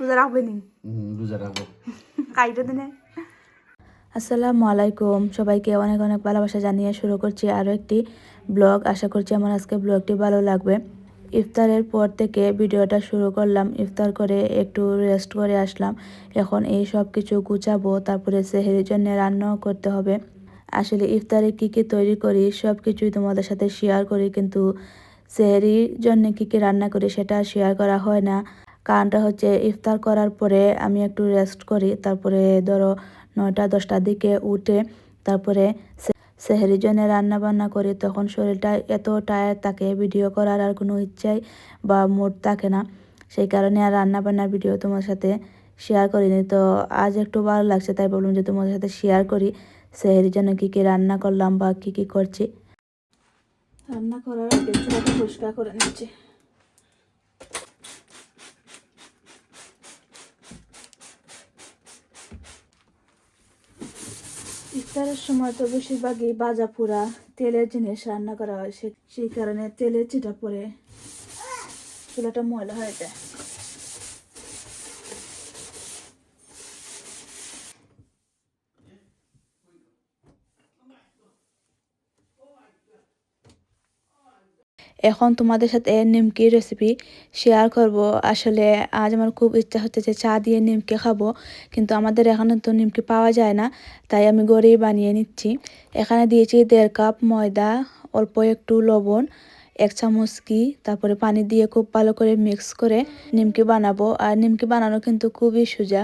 রোজা রাখবে রোজা রাখব কাইটা দিনে। আসসালামু আলাইকুম। সবাইকে অনেক অনেক ভালোবাসা জানিয়ে শুরু করছি আরও একটি ব্লগ। আশা করছি আমার আজকে ব্লগটি ভালো লাগবে। ইফতারের পর থেকে ভিডিওটা শুরু করলাম। ইফতার করে একটু রেস্ট করে আসলাম। এখন এই সব কিছু গুছাবো তারপরে সেহেরির জন্য রান্নাও করতে হবে। আসলে ইফতারে কি কি তৈরি করি সব কিছুই তোমাদের সাথে শেয়ার করি কিন্তু সেহেরির জন্য কি কি রান্না করি সেটা শেয়ার করা হয় না। কারণটা হচ্ছে ইফতার করার পরে আমি একটু রেস্ট করি। তারপরে ধরো নয়টা, দশটার দিকে উঠে তারপরে সে- সেহরির জন্য রান্না বান্না করি। তখন শরীরটা এত টায়ার থাকে ভিডিও করার আর কোনো ইচ্ছাই বা মুড থাকে না। সেই কারণে আর রান্না বান্নার ভিডিও তোমার সাথে শেয়ার করিনি। তো আজ একটু ভালো লাগছে, তাই বললাম যে তোমার সাথে শেয়ার করি। সেহরির জন্য কী কী রান্না করলাম বা কী কী করছি? রান্না করার পরিষ্কার করে নিচ্ছি। ইফতারের সময় তো বেশিরভাগই বাজা পোড়া তেলের জিনিস রান্না করা হয় সেই কারণে তেলের চিটা পরে চুলাটা ময়লা হয়ে যায়। এখন তোমাদের সাথে নিমকির রেসিপি শেয়ার করব। আসলে আজ আমার খুব ইচ্ছা হচ্ছে যে চা দিয়ে নিমকি খাব, কিন্তু আমাদের এখানে তো নিমকি পাওয়া যায় না, তাই আমি ঘরেই বানিয়ে নিচ্ছি। এখানে দিয়েছি দেড় কাপ ময়দা, অল্প একটু লবণ, এক চামচ কি তারপরে পানি দিয়ে খুব ভালো করে মিক্স করে নিমকি বানাবো। আর নিমকি বানানো কিন্তু খুবই সোজা।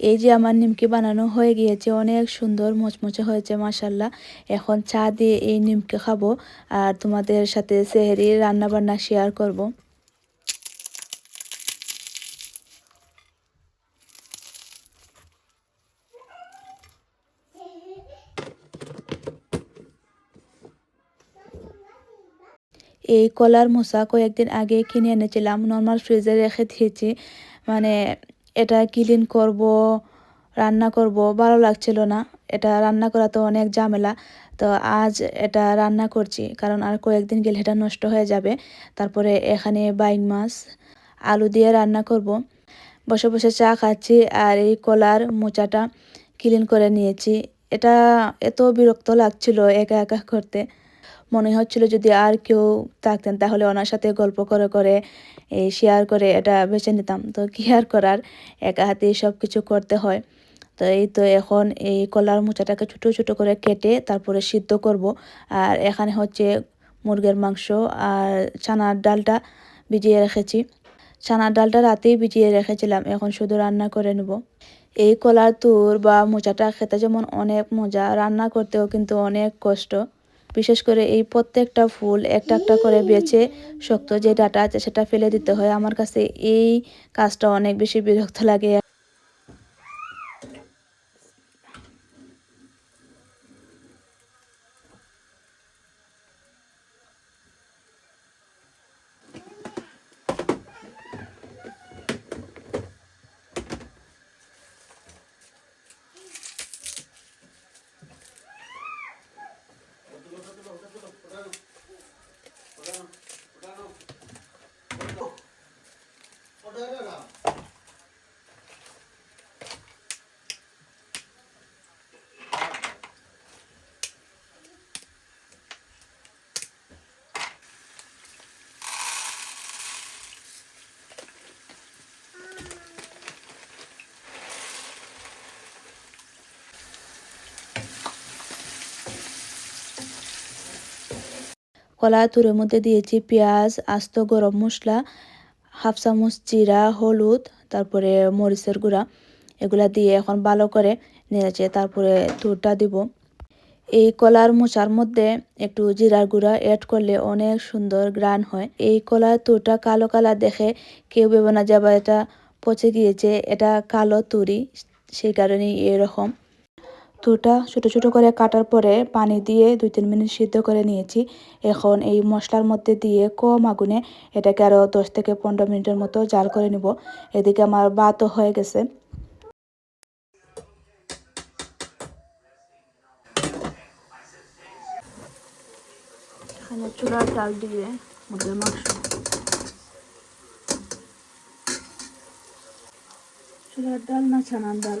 এই যে আমার নিমকি বানানো হয়ে গিয়েছে, অনেক সুন্দর মচমচে হয়েছে মাসাল্লাহ এখন চা দিয়ে এই নিমকি খাব আর তোমাদের সাথে সেহেরি রান্না বান্না শেয়ার করব। এই কলার মোসা কয়েকদিন আগে কিনে এনেছিলাম নর্মাল ফ্রিজে রেখে দিয়েছি মানে এটা ক্লিন করব, রান্না করব, ভালো লাগছিল না। এটা রান্না করা তো অনেক ঝামেলা। তো আজ এটা রান্না করছি, কারণ আর কয়েকদিন গেলে এটা নষ্ট হয়ে যাবে। তারপরে এখানে বাইং মাছ, আলু দিয়ে রান্না করব। বসে বসে চা খাচ্ছি আর এই কলার মোচাটা ক্লিন করে নিয়েছি। এটা এত বিরক্ত লাগছিল একা একা করতে। মনে হচ্ছিল যদি আর কেউ থাকতেন, তাহলে ওনার সাথে গল্প করে করে এই শেয়ার করে এটা বেছে নিতাম। তো কি আর করার? একা হাতে সব কিছু করতে হয়। তো এই তো এখন এই কলার মোচাটাকে ছোটো ছোটো করে কেটে তারপরে সিদ্ধ করব। আর এখানে হচ্ছে মুরগের মাংস আর ছানার ডালটা ভিজিয়ে রেখেছি। ছানার ডালটা রাতেই ভিজিয়ে রেখেছিলাম, এখন শুধু রান্না করে নেব। এই কলার তুর বা মোচাটা খেতে যেমন অনেক মজা, রান্না করতেও কিন্তু অনেক কষ্ট। বিশেষ করে এই প্রত্যেকটা ফুল একটা একটা করে বেছে শক্ত যে ডাটা আছে সেটা ফেলে দিতে হয়। আমার কাছে এই কাজটা অনেক বেশি বিরক্ত লাগে। কলা তুরের মধ্যে দিয়েছি পেঁয়াজ, আস্ত গরম মশলা হাফ চামচ জিরা হলুদ, তারপরে মরিচের গুঁড়া, এগুলা দিয়ে এখন ভালো করে নেড়েছে তারপরে তুরটা দিব। এই কলার মোচার মধ্যে একটু জিরার গুঁড়া অ্যাড করলে অনেক সুন্দর গ্রান হয়। এই কলার তুরটা কালো কালার দেখে কেউ ভেবে না যাবা এটা পচে গিয়েছে, এটা কালো তুরি সেই কারণেই এরকম। তুটা ছোট ছোট করে কাটার পরে পানি দিয়ে দুই তিন মিনিট সিদ্ধ করে নিয়েছি। এখন এই মশলার মধ্যে দিয়ে কম আগুনে এটাকে আরও দশ থেকে পনেরো মিনিটের মতো জাল করে নিব। এদিকে আমার ভাতও হয়ে গেছে। এখানে চুলার ডাল দিয়ে মুরগির মাংস। চুলার ডাল না ছানার ডাল?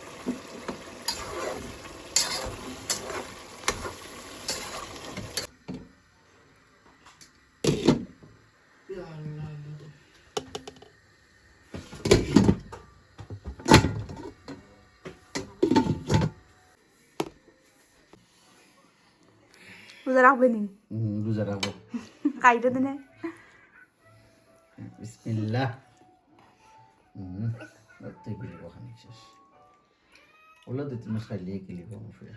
রোজা রাখবেনি রোজা রাখব কাইটা দিনে। বিসমিল্লাহ। তুই বিলি ওখানে শেষ। ওলা দুই তিন মাস খাইলে গেলি ফিরে